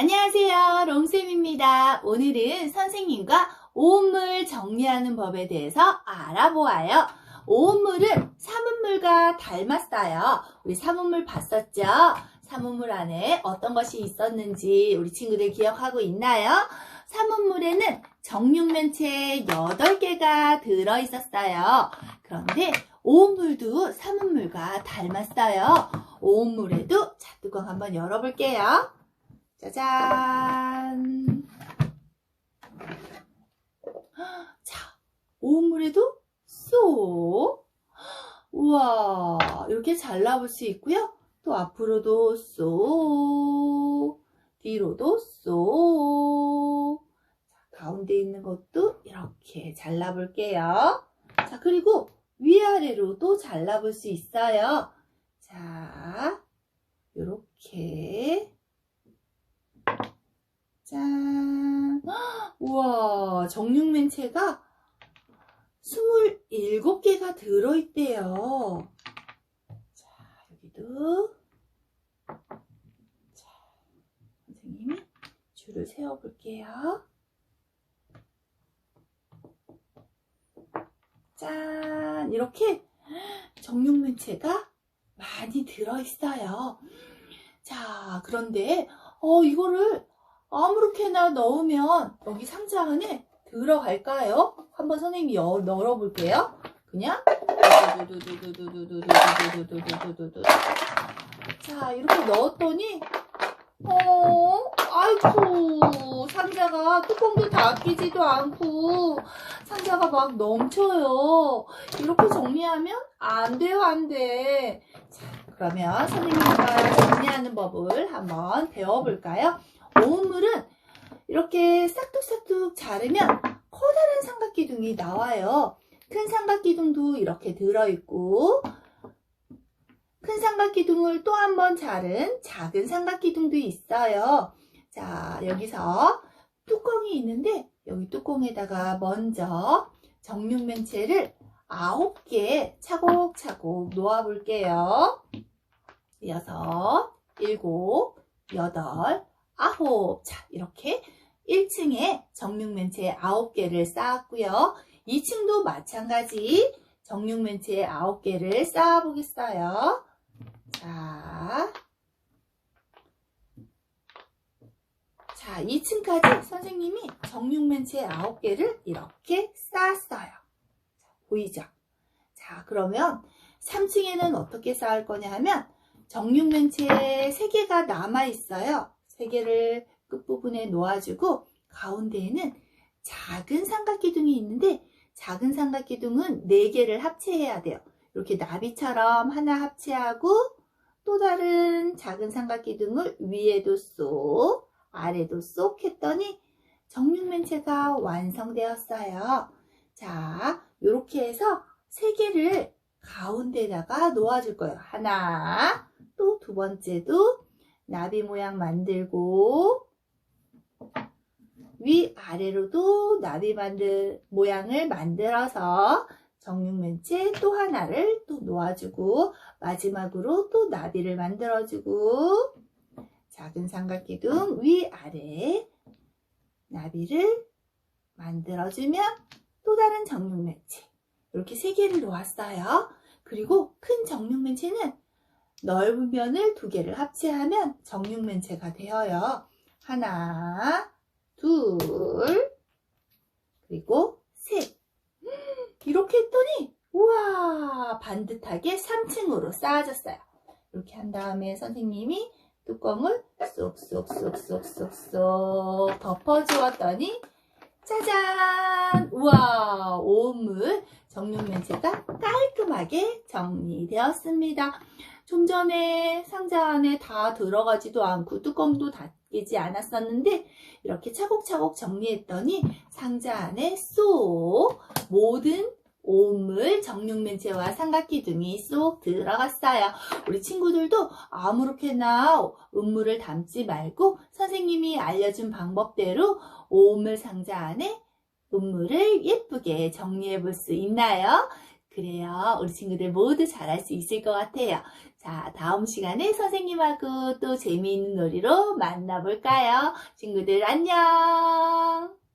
안녕하세요. 롱쌤입니다. 오늘은 선생님과 오음물 정리하는 법에 대해서 알아보아요. 오음물은 사문물과 닮았어요. 우리 사문물 봤었죠? 사문물 안에 어떤 것이 있었는지 우리 친구들 기억하고 있나요? 사문물에는 정육면체 8개가 들어있었어요. 그런데 오음물도 사문물과 닮았어요. 오음물에도 자, 뚜껑 한번 열어볼게요. 짜잔. 자, 오물에도 쏙. 우와, 이렇게 잘라볼 수 있고요. 또 앞으로도 쏙. 뒤로도 쏙. 자, 가운데 있는 것도 이렇게 잘라볼게요. 자, 그리고 위아래로도 잘라볼 수 있어요. 자, 요렇게. 우와, 정육면체가 27개가 들어있대요. 자, 여기도. 자, 선생님이 줄을 세워 볼게요. 짠, 이렇게 정육면체가 많이 들어있어요. 자, 그런데, 어, 이거를 아무렇게나 넣으면 여기 상자 안에 들어갈까요? 한번 선생님이 여, 널어볼게요. 그냥 자 이렇게 넣었더니 어 아이쿠 상자가 뚜껑도 다 끼지도 않고 상자가 막 넘쳐요 이렇게 정리하면 안 돼요 안돼 자, 그러면 선생님과 정리하는 법을 한번 배워볼까요? 오물은 이렇게 싹둑싹둑 자르면 커다란 삼각기둥이 나와요. 큰 삼각기둥도 이렇게 들어있고 큰 삼각기둥을 또 한 번 자른 작은 삼각기둥도 있어요. 자, 여기서 뚜껑이 있는데 여기 뚜껑에다가 먼저 정육면체를 9개 차곡차곡 놓아볼게요. 여섯, 일곱, 여덟, 아홉. 자, 이렇게 1층에 정육면체 9개를 쌓았고요. 2층도 마찬가지 정육면체 9개를 쌓아보겠어요. 자, 자, 2층까지 선생님이 정육면체 9개를 이렇게 쌓았어요. 자, 보이죠? 자, 그러면 3층에는 어떻게 쌓을 거냐 하면 정육면체 3개가 남아있어요. 3개를 끝부분에 놓아주고 가운데에는 작은 삼각기둥이 있는데 작은 삼각기둥은 4개를 합체해야 돼요. 이렇게 나비처럼 하나 합체하고 또 다른 작은 삼각기둥을 위에도 쏙 아래도 쏙 했더니 정육면체가 완성되었어요. 자, 이렇게 해서 3개를 가운데다가 놓아줄 거예요. 하나, 또 두 번째도 나비 모양 만들고 위 아래로도 나비 만들 모양을 만들어서 정육면체 또 하나를 또 놓아주고 마지막으로 또 나비를 만들어주고 작은 삼각기둥 위 아래 나비를 만들어주면 또 다른 정육면체 이렇게 세 개를 놓았어요. 그리고 큰 정육면체는 넓은 면을 두 개를 합체하면 정육면체가 되어요. 하나, 둘, 그리고 셋. 이렇게 했더니 우와 반듯하게 3층으로 쌓아졌어요. 이렇게 한 다음에 선생님이 뚜껑을 쏙쏙쏙쏙쏙쏙 덮어주었더니 짜잔! 우와 오물 정육면체가 깔끔하게 정리되었습니다. 좀 전에 상자 안에 다 들어가지도 않고 뚜껑도 닫히지 않았었는데 이렇게 차곡차곡 정리했더니 상자 안에 쏙 모든 오물, 정육면체와 삼각기둥이 쏙 들어갔어요. 우리 친구들도 아무렇게나 음물을 담지 말고 선생님이 알려준 방법대로 오물 상자 안에 음물을 예쁘게 정리해 볼 수 있나요? 그 그래요. 우리 친구들 모두 잘할 수 있을 것 같아요. 자, 다음 시간에 선생님하고 또 재미있는 놀이로 만나볼까요? 친구들 안녕!